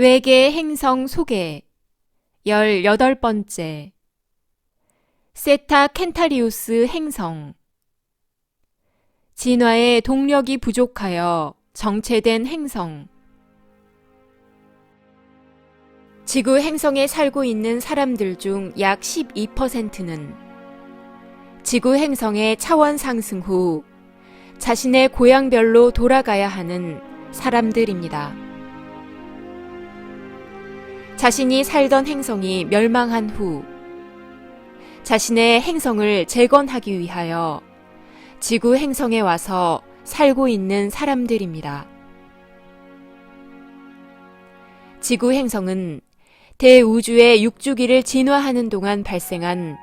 외계 행성 소개 18번째. 세타 켄타리우스 행성. 진화의 동력이 부족하여 정체된 행성. 지구 행성에 살고 있는 사람들 중 약 12%는 지구 행성의 차원 상승 후 자신의 고향별로 돌아가야 하는 사람들입니다. 자신이 살던 행성이 멸망한 후 자신의 행성을 재건하기 위하여 지구 행성에 와서 살고 있는 사람들입니다. 지구 행성은 대우주의 육주기를 진화하는 동안 발생한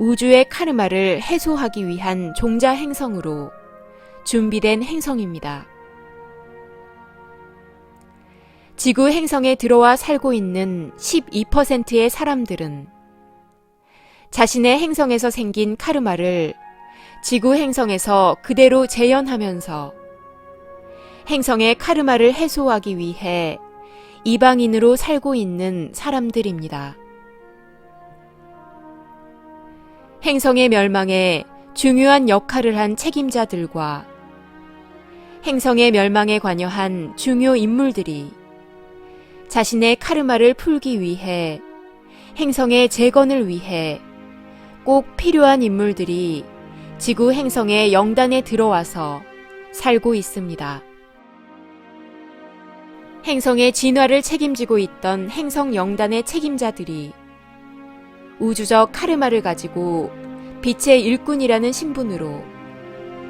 우주의 카르마를 해소하기 위한 종자 행성으로 준비된 행성입니다. 지구 행성에 들어와 살고 있는 12%의 사람들은 자신의 행성에서 생긴 카르마를 지구 행성에서 그대로 재현하면서 행성의 카르마를 해소하기 위해 이방인으로 살고 있는 사람들입니다. 행성의 멸망에 중요한 역할을 한 책임자들과 행성의 멸망에 관여한 중요 인물들이 자신의 카르마를 풀기 위해 행성의 재건을 위해 꼭 필요한 인물들이 지구 행성의 영단에 들어와서 살고 있습니다. 행성의 진화를 책임지고 있던 행성 영단의 책임자들이 우주적 카르마를 가지고 빛의 일꾼이라는 신분으로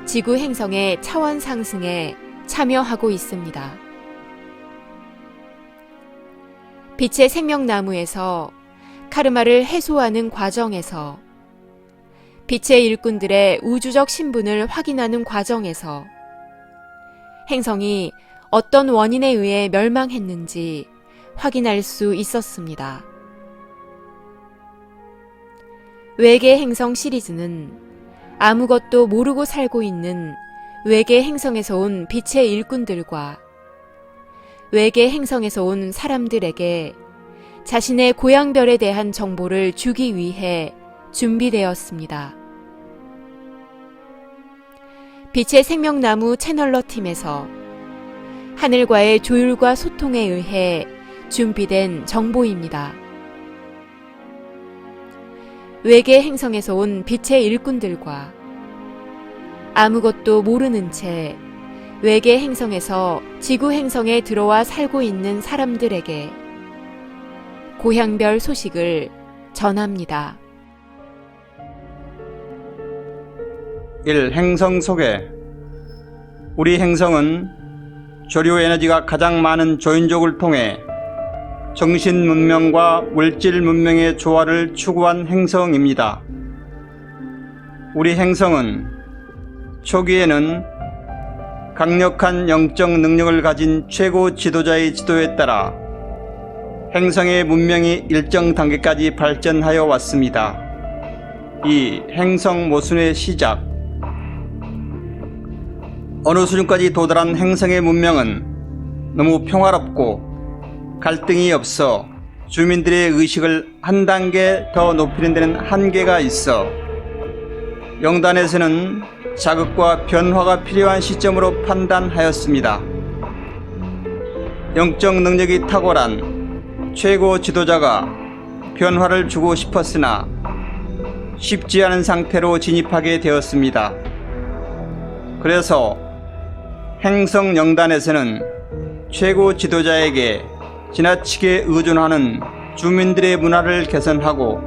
지구 행성의 차원 상승에 참여하고 있습니다. 빛의 생명나무에서 카르마를 해소하는 과정에서 빛의 일꾼들의 우주적 신분을 확인하는 과정에서 행성이 어떤 원인에 의해 멸망했는지 확인할 수 있었습니다. 외계 행성 시리즈는 아무것도 모르고 살고 있는 외계 행성에서 온 빛의 일꾼들과 외계 행성에서 온 사람들에게 자신의 고향별에 대한 정보를 주기 위해 준비되었습니다. 빛의 생명나무 채널러 팀에서 하늘과의 조율과 소통에 의해 준비된 정보입니다. 외계 행성에서 온 빛의 일꾼들과 아무것도 모르는 채 외계 행성에서 지구 행성에 들어와 살고 있는 사람들에게 고향별 소식을 전합니다. 1. 행성 소개 우리 행성은 조류 에너지가 가장 많은 조인족을 통해 정신 문명과 물질 문명의 조화를 추구한 행성입니다. 우리 행성은 초기에는 강력한 영적 능력을 가진 최고 지도자의 지도에 따라 행성의 문명이 일정 단계까지 발전하여 왔습니다. 이 행성 모순의 시작 어느 수준까지 도달한 행성의 문명은 너무 평화롭고 갈등이 없어 주민들의 의식을 한 단계 더 높이는 데는 한계가 있어 영단에서는 자극과 변화가 필요한 시점으로 판단하였습니다. 영적 능력이 탁월한 최고 지도자가 변화를 주고 싶었으나 쉽지 않은 상태로 진입하게 되었습니다. 그래서 행성 영단에서는 최고 지도자에게 지나치게 의존하는 주민들의 문화를 개선하고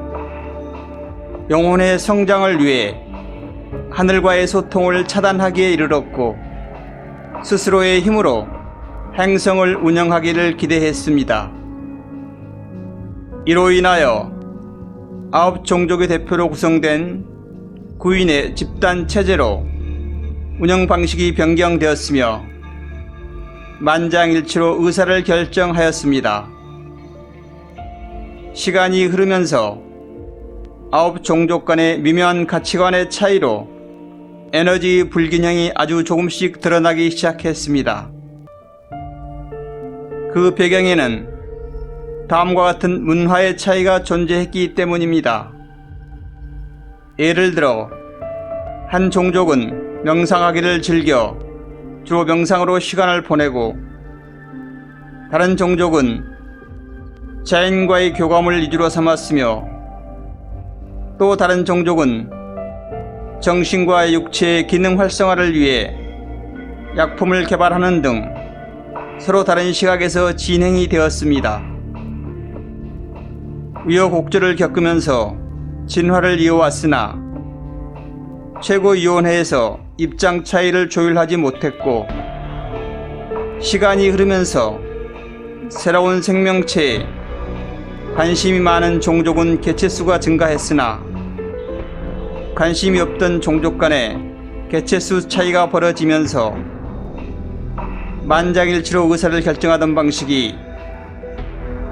영혼의 성장을 위해 하늘과의 소통을 차단하기에 이르렀고 스스로의 힘으로 행성을 운영하기를 기대했습니다. 이로 인하여 아홉 종족의 대표로 구성된 구인의 집단 체제로 운영 방식이 변경되었으며 만장일치로 의사를 결정하였습니다. 시간이 흐르면서 아홉 종족 간의 미묘한 가치관의 차이로 에너지 불균형이 아주 조금씩 드러나기 시작했습니다. 그 배경에는 다음과 같은 문화의 차이가 존재했기 때문입니다. 예를 들어 한 종족은 명상하기를 즐겨 주로 명상으로 시간을 보내고 다른 종족은 자연과의 교감을 이주로 삼았으며 또 다른 종족은 정신과 육체의 기능 활성화를 위해 약품을 개발하는 등 서로 다른 시각에서 진행이 되었습니다. 우여곡절을 겪으면서 진화를 이어왔으나 최고위원회에서 입장 차이를 조율하지 못했고 시간이 흐르면서 새로운 생명체에 관심이 많은 종족은 개체수가 증가했으나 관심이 없던 종족 간의 개체수 차이가 벌어지면서 만장일치로 의사를 결정하던 방식이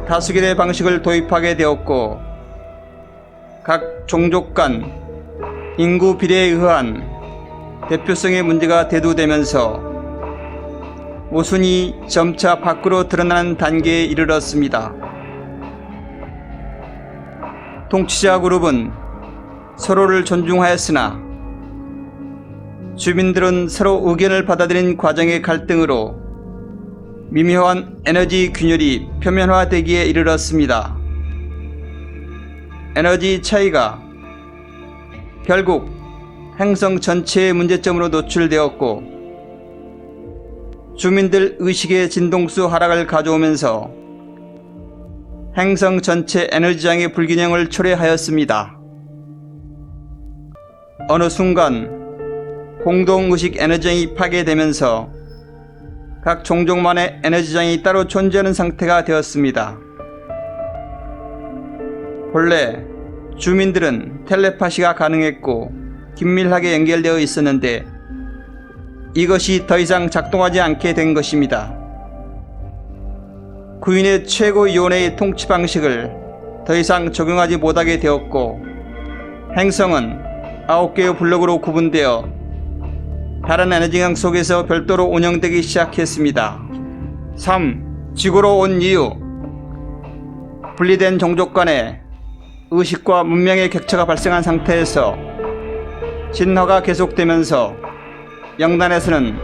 다수결의 방식을 도입하게 되었고 각 종족 간 인구 비례에 의한 대표성의 문제가 대두되면서 모순이 점차 밖으로 드러나는 단계에 이르렀습니다. 통치자 그룹은 서로를 존중하였으나 주민들은 서로 의견을 받아들인 과정의 갈등으로 미묘한 에너지 균열이 표면화되기에 이르렀습니다. 에너지 차이가 결국 행성 전체의 문제점으로 노출되었고 주민들 의식의 진동수 하락을 가져오면서 행성 전체 에너지장의 불균형을 초래하였습니다. 어느 순간 공동의식 에너지장이 파괴되면서 각 종족만의 에너지장이 따로 존재하는 상태가 되었습니다. 본래 주민들은 텔레파시가 가능했고 긴밀하게 연결되어 있었는데 이것이 더 이상 작동하지 않게 된 것입니다. 구인의 최고위원회의 통치 방식을 더 이상 적용하지 못하게 되었고 행성은 아홉 개의 블록으로 구분되어 다른 에너지 강 속에서 별도로 운영되기 시작했습니다. 3. 지구로 온 이유 분리된 종족 간의 의식과 문명의 격차가 발생한 상태에서 진화가 계속되면서 영단에서는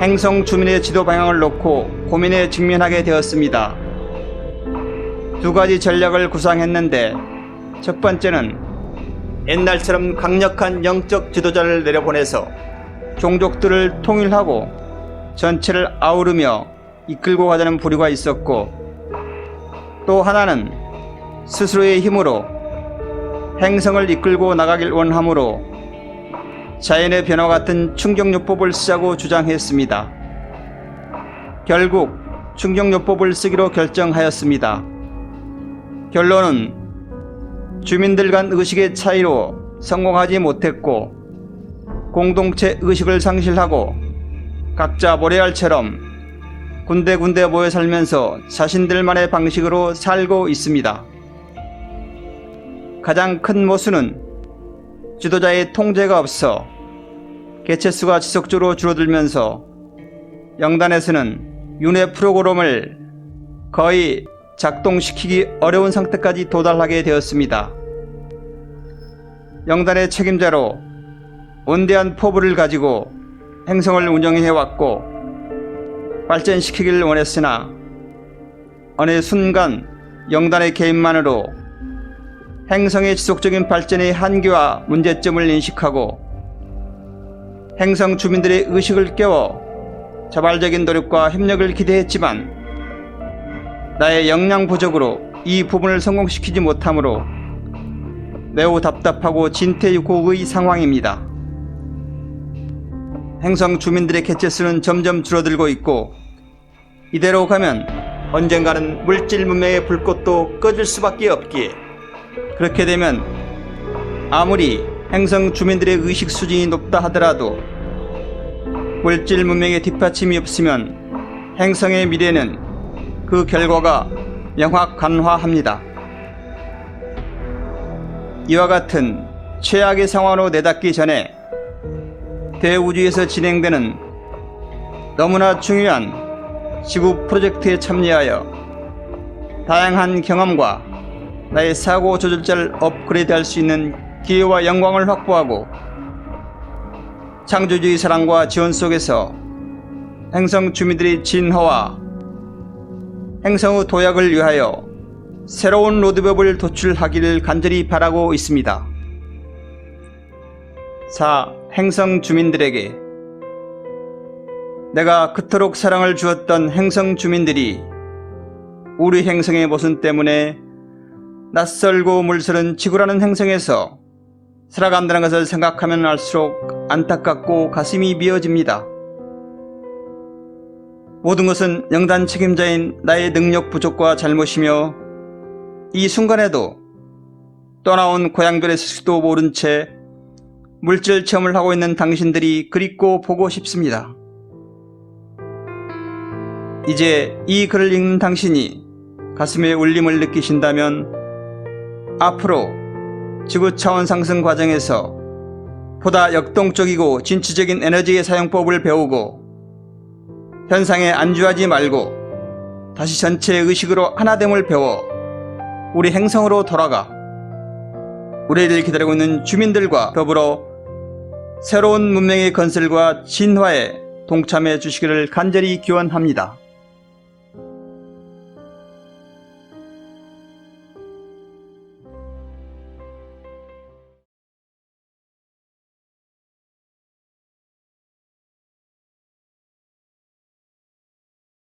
행성 주민의 지도 방향을 놓고 고민에 직면하게 되었습니다. 두 가지 전략을 구상했는데 첫 번째는 옛날처럼 강력한 영적 지도자를 내려보내서 종족들을 통일하고 전체를 아우르며 이끌고 가자는 부류가 있었고 또 하나는 스스로의 힘으로 행성을 이끌고 나가길 원하므로 자연의 변화 같은 충격요법을 쓰자고 주장했습니다. 결국 충격요법을 쓰기로 결정하였습니다. 결론은 주민들 간 의식의 차이로 성공하지 못했고 공동체 의식을 상실하고 각자 모래알처럼 군데군데 모여 살면서 자신들만의 방식으로 살고 있습니다. 가장 큰 모순은 지도자의 통제가 없어 개체수가 지속적으로 줄어들면서 영단에서는 윤회 프로그램을 거의 작동시키기 어려운 상태까지 도달하게 되었습니다. 영단의 책임자로 원대한 포부를 가지고 행성을 운영해 왔고 발전시키기를 원했으나 어느 순간 영단의 개입만으로 행성의 지속적인 발전의 한계와 문제점을 인식하고 행성 주민들의 의식을 깨워 자발적인 노력과 협력을 기대했지만 나의 역량 부족으로 이 부분을 성공시키지 못하므로 매우 답답하고 진퇴유곡의 상황입니다. 행성 주민들의 개체수는 점점 줄어들고 있고 이대로 가면 언젠가는 물질 문명의 불꽃도 꺼질 수밖에 없기에 그렇게 되면 아무리 행성 주민들의 의식 수준이 높다 하더라도 물질 문명의 뒷받침이 없으면 행성의 미래는 그 결과가 명확간화합니다. 이와 같은 최악의 상황으로 내닫기 전에 대우주에서 진행되는 너무나 중요한 지구 프로젝트에 참여하여 다양한 경험과 나의 사고 조절자를 업그레이드할 수 있는 기회와 영광을 확보하고 창조주의 사랑과 지원 속에서 행성 주민들의 진화와 행성의 도약을 위하여 새로운 로드맵을 도출하기를 간절히 바라고 있습니다. 4. 행성 주민들에게 내가 그토록 사랑을 주었던 행성 주민들이 우리 행성의 모순 때문에 낯설고 물서른 지구라는 행성에서 살아간다는 것을 생각하면 알수록 안타깝고 가슴이 미어집니다. 모든 것은 영단 책임자인 나의 능력 부족과 잘못이며 이 순간에도 떠나온 고향별의 수도 모른 채 물질 체험을 하고 있는 당신들이 그립고 보고 싶습니다. 이제 이 글을 읽는 당신이 가슴에 울림을 느끼신다면 앞으로 지구 차원 상승 과정에서 보다 역동적이고 진취적인 에너지의 사용법을 배우고 현상에 안주하지 말고 다시 전체 의식으로 하나됨을 배워 우리 행성으로 돌아가 우리를 기다리고 있는 주민들과 더불어 새로운 문명의 건설과 진화에 동참해 주시기를 간절히 기원합니다.